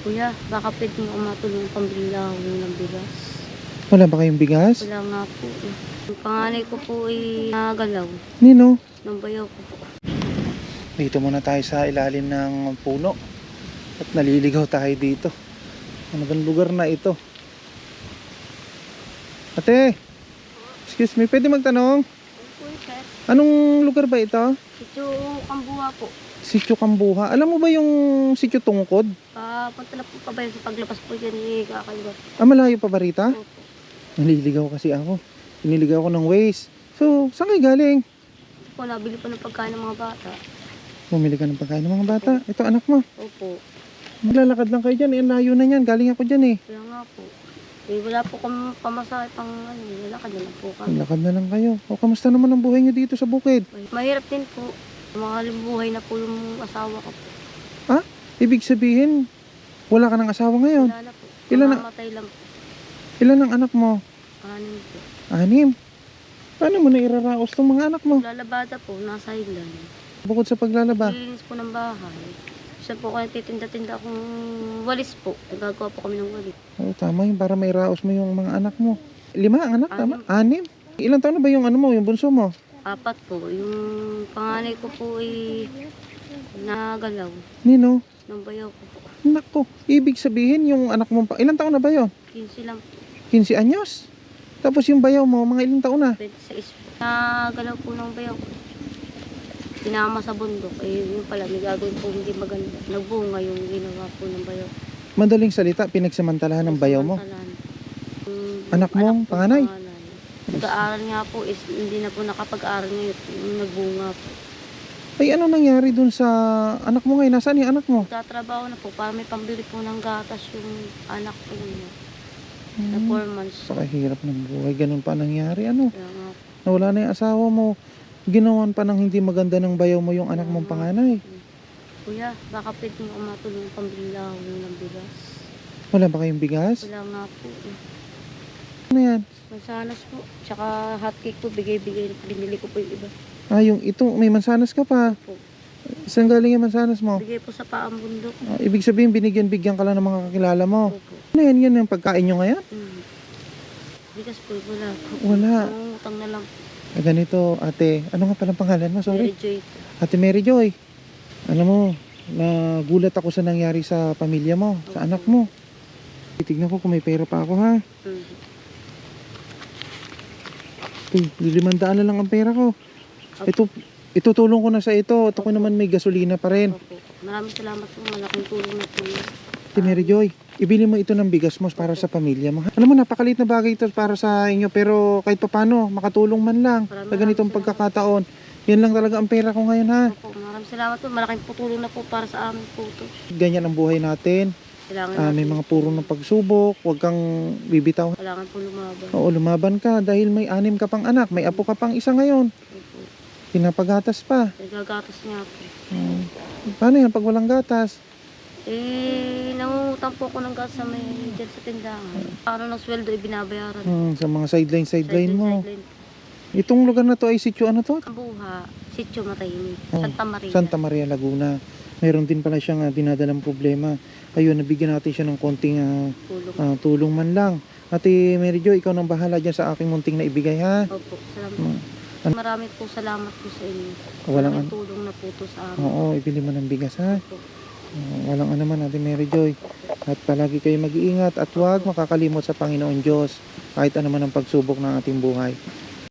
Kuya, baka pwede mo umatulong pambili lang ako ng bigas. Wala ba kayong bigas? Wala nga po eh. Yung panganay ko po ay nagalaw. Nino? Nang bayaw ko po. Dito muna tayo sa ilalim ng puno. At naliligaw tayo dito. Ano bang lugar na ito? Ate! Excuse me, pwede magtanong? Anong lugar ba ito? Ito, Kambuha po. Sityo Kambuha. Alam mo ba yung sityo Tungkod? Papunta na po pa ba yun sa paglabas po dyan eh, kakaliwa. Ah, malayo pa ba rita? Opo. Naliligaw kasi ako. Piniligaw ako ng Waze. So, saan kayo galing? Ito po, nabili po ng pagkain ng mga bata. Bumili ka ng pagkain ng mga bata. Ito anak mo. Opo. Maglalakad lang kayo dyan. Eh, layo na yan. Galing ako dyan eh. Kaya nga po. Eh, wala po kami pamasahe pang ano, lalakad na lang po kami. Lakad na lang kayo. O, kamusta naman ang buhay niyo dito sa bukid? Mahirap din po. Mga buhay na po yung asawa ko po. Ibig sabihin, wala ka ng asawa ngayon. Wala na po. Ilan na- Mamamatay lang po. Ilan ang anak mo? Anin po. Anim. Paano mo na iraraos tong mga anak mo? Lalabada po, nasa island. Bukod sa paglalaba. Linis po ng bahay. Isa po kayo titinda-tinda akong walis po. Nagagawa po kami ng walis. Oo, tama yun. Para may raos mo yung mga anak mo. Lima ang anak, tama? Anim. Ilang taon na ba yung ano mo, yung bunso mo? Apat po. Yung panganay ko po ay nagalaw. Nino? Bayaw ko po. Nako, ibig sabihin yung anak mo, pa- ilang taon na ba yun? 15 lang po. 15 anyos? Tapos yung bayaw mo, mga ilang taon na? 26 po. Nagalaw po ng bayaw ko. Tinama sa bundok. Eh, yun pala, may gagawin po hindi maganda. Nagbunga yung ginawa po ng bayaw. Madaling salita, pinagsamantalahan ng bayaw mo. Yung Anak mo, ko, panganay? Nag-aaral nga po is hindi na po nakapag-aaral ngayon. Yung nagbunga po. Ay, ano nangyari dun sa anak mo ngayon? Nasaan yung anak mo? Tatrabaho na po para may pambili po ng gatas yung anak po niya. Na Hmm. 4 months. Sa kahirap ng buhay, ganun pa nangyari. Ano? Kaya nga po. Nawala na yung asawa mo. Ginawan pa ng hindi maganda ng bayaw mo yung anak mong panganay. Kuya, baka pwede mo umatulong pambili lang ako ng bigas. Wala ba kayong bigas? Wala nga po. eh. Ano yan? Mansanas po. Tsaka hotcake po, bigay-bigay. Binili ko po yung iba. Ah, yung ito, may mansanas ka pa. Po. Saan galing yung mansanas mo? Bigay po sa paang bundok. Ah, ibig sabihin, binigyan-bigyan ka lang ng mga kakilala mo. Opo. Ano yan? Yan yung pagkain nyo ngayon? Mm. Bigas po, wala po. Wala. Utang na lang. Ah, ganito, ate. Ano nga palang pangalan mo? Sorry. Mary Joy. Ate Mary Joy. Alam mo, nagulat ako sa nangyari sa pamilya mo, sa anak mo. Titignan ko kung may pera pa ako ha. Mm. Uy, limandaan na lang ang pera ko. Ito, itutulong ko na sa ito. Ito ko naman may gasolina pa rin. Opo. Maraming salamat po. Malaking tulong na po. yun. Ate Mary Joy, ibili mo ito ng bigas mo para sa pamilya mo. Alam mo, napakalit na bagay ito para sa inyo. Pero kahit papano, makatulong man lang Maraming sa ganitong pagkakataon. Yan lang talaga ang pera ko ngayon ha. Opo, maraming salamat po. Malaking tutulong na po para sa amin po ito. Ganyan ang buhay natin. Kailangan Ah, may natin- mga puro ng pagsubok. Huwag kang bibitaw. Kailangan po lumaban. Oo, lumaban ka dahil may anim ka pang anak. May apo ka pang isa ngayon. Opo. Pinapagatas pa. Nagagatas niya po. Hmm. Paano yan pag walang gatas? Eh, nangungutang po ako ng gas sa may dyan sa tindahan. Ano ng sweldo, ibinabayaran. Hmm, sa mga sideline sideline mo. Sideline. Itong lugar na to ay sityo ano to? Kambuha, Sitio Matayini, Oh, Santa Maria. Santa Maria Laguna. Meron din pala siyang uh, dinadalang problema. Ayun, nabigyan natin siya ng konting ah, Tulong. ah, tulong man lang. Ate Mary Jo, ikaw nang bahala dyan sa aking munting na ibigay ha. Opo, salamat. Hmm. Marami po salamat po sa inyo. Walang Maraming an- tulong na po to sa amin. Oo, ibili mo ng bigas ha. Opo. Oo, walang ano man, Ate Mary Joy. At palagi kayo mag-iingat at huwag makakalimot sa Panginoon Diyos kahit ano man ang pagsubok ng ating buhay.